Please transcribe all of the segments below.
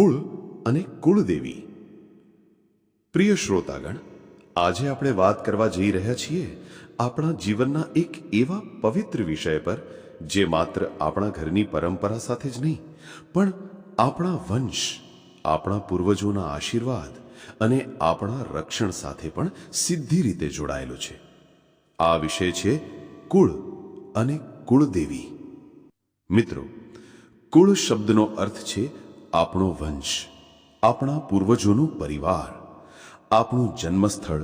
કુળ અને કુળદેવી. પ્રિય શ્રોતાગણ, આજે આપણે વાત કરવા જઈ રહ્યા છીએ આપણા જીવનના એક એવા પવિત્ર વિષય પર, જે માત્ર આપણા ઘરની પરંપરા સાથે જ નહીં, પણ આપણા વંશ, આપણા પૂર્વજોના આશીર્વાદ અને આપણા રક્ષણ સાથે પણ સીધી રીતે જોડાયેલો છે. આ વિષય છે કુળ અને કુળદેવી. મિત્રો, કુળ શબ્દનો અર્થ છે આપણો વંશ, આપણા પૂર્વજોનો પરિવાર, આપણું જન્મસ્થળ,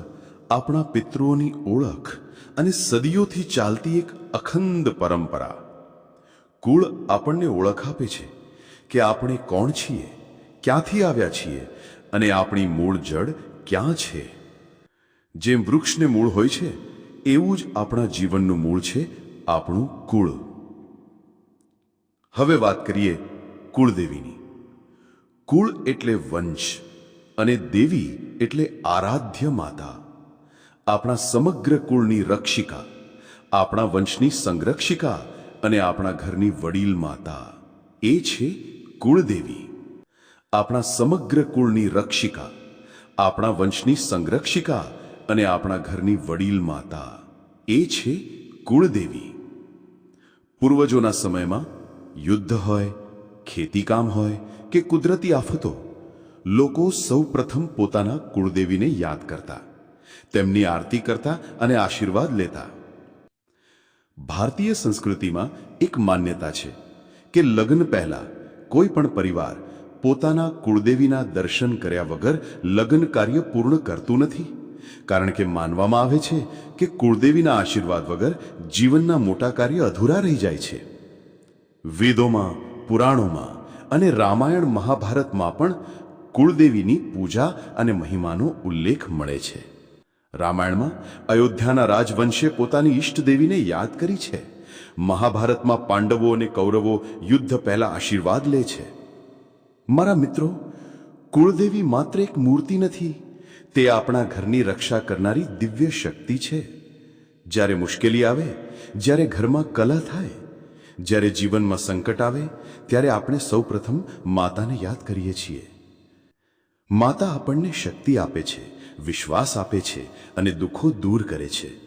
આપણા પિતૃઓની ઓળખ અને સદીઓથી ચાલતી એક અખંડ પરંપરા. કુળ આપણને ઓળખ આપે છે કે આપણે કોણ છીએ, ક્યાંથી આવ્યા છીએ અને આપણી મૂળ જડ ક્યાં છે. જેમ વૃક્ષને મૂળ હોય છે, એવું જ આપણા જીવનનું મૂળ છે આપણું કુળ. હવે વાત કરીએ કુળદેવીની. કુળ એટલે વંશ અને દેવી એટલે આરાધ્ય માતા. આપણા સમગ્ર કુળની રક્ષિકા, આપણા વંશની સંરક્ષિકા અને આપણા ઘરની વડીલ માતા. એ છે કુળદેવી. આપણા સમગ્ર કુળની રક્ષિકા, આપણા વંશની સંરક્ષિકા અને આપણા ઘરની વડીલ માતા. એ છે કુળદેવી. પૂર્વજોના સમયમાં યુદ્ધ હોય, ખેતીકામ હોય કે કુદરતી આફતો? લોકો સૌ પ્રથમ પોતાના કુળદેવીને યાદ કરતા. તેમની આરતી કરતા અને આશીર્વાદ લેતા. ભારતીય સંસ્કૃતિમાં એક માન્યતા છે કે લગ્ન પહેલા કોઈ પણ પરિવાર પોતાના કુળદેવીના દર્શન કર્યા વગર લગ્ન કાર્ય પૂર્ણ કરતું નથી. કારણ કે માનવામાં આવે છે કે કુળદેવીના આશીર્વાદ વગર જીવનના મોટા કાર્ય અધૂરા રહી જાય છે. વેદોમાં, પુરાણોમાં અને રામાયણ મહાભારતમાં પણ કુળદેવીની પૂજા અને મહિમાનો ઉલ્લેખ મળે છે. રામાયણમાં અયોધ્યાના રાજવંશે પોતાની ઈષ્ટદેવીને યાદ કરી છે. મહાભારતમાં પાંડવો અને કૌરવો યુદ્ધ પહેલા આશીર્વાદ લે છે. મારા મિત્રો, કુળદેવી માત્ર એક મૂર્તિ નથી, તે આપણા ઘરની રક્ષા કરનારી દિવ્ય શક્તિ છે. જ્યારે મુશ્કેલી આવે, જ્યારે ઘરમાં કલા થાય જ્યારે જીવનમાં સંકટ આવે, ત્યારે આપણે સૌપ્રથમ માતાને યાદ કરીએ છીએ. માતા આપણને શક્તિ આપે છે, વિશ્વાસ આપે છે અને દુઃખો દૂર કરે છે.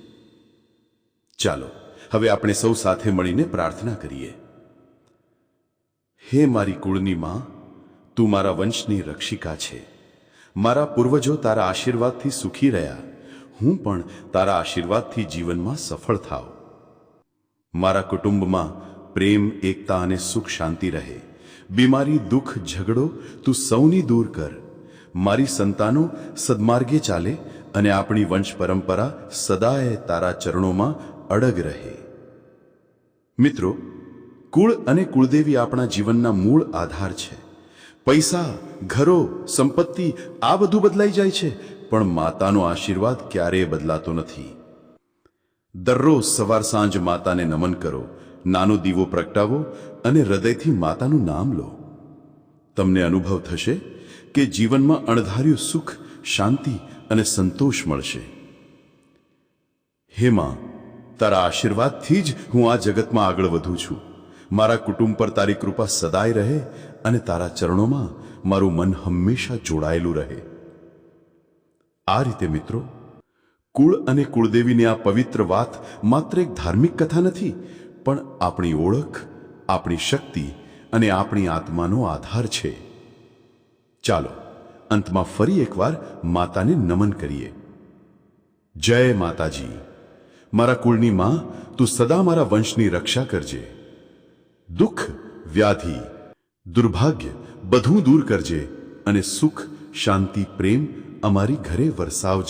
ચાલો, હવે આપણે સૌ સાથે મળીને પ્રાર્થના કરીએ. હે મારી કુળની માં, તું મારા વંશની રક્ષિકા છે. મારા પૂર્વજો તારા આશીર્વાદથી સુખી રહ્યા. હું પણ તારા આશીર્વાદથી જીવનમાં સફળ થાવ મારા કુટુંબમાં પ્રેમ, એકતા અને સુખ શાંતિ રહે. બીમારી, દુઃખ, ઝઘડો તું સૌની દૂર કર. મારી સંતાનો સદમાર્ગે ચાલે અને આપણી વંશ પરંપરા સદાય તારા ચરણોમાં અડગ રહે. મિત્રો, કુળ અને કુળદેવી આપણા જીવનના મૂળ આધાર છે. પૈસા, ઘરો, સંપત્તિ આ બધું બદલાઈ જાય છે, પણ માતાનો આશીર્વાદ ક્યારેય બદલાતો નથી. દરરોજ સવાર સાંજ માતાને નમન કરો. નાનો દીવો પ્રગટાવો અને હૃદયથી માતાનું નામ લો. તમને અનુભવ થશે કે જીવનમાં અણધાર્યું સુખ, શાંતિ અને સંતોષ મળશે. હે માં, તારા આશીર્વાદથી જ હું આ જગતમાં આગળ વધું છું. મારા કુટુંબ પર તારી કૃપા સદાય રહે અને તારા ચરણોમાં મારું મન હંમેશા જોડાયેલું રહે. આ રીતે મિત્રો, કુળ અને કુળદેવીની આ પવિત્ર વાત માત્ર એક ધાર્મિક કથા નથી પણ આપણી ઓળખ, આપણી શક્તિ અને આપણી આત્માનો આધાર છે. ચાલો, અંતમાં ફરી એકવાર માતાને નમન કરીએ. જય માતાજી. મારા કુળની માં, તું સદા મારા વંશની રક્ષા કરજે. દુઃખ, વ્યાધિ, દુર્ભાગ્ય બધું દૂર કરજે અને સુખ, શાંતિ, પ્રેમ અમારી ઘરે વરસાવજે.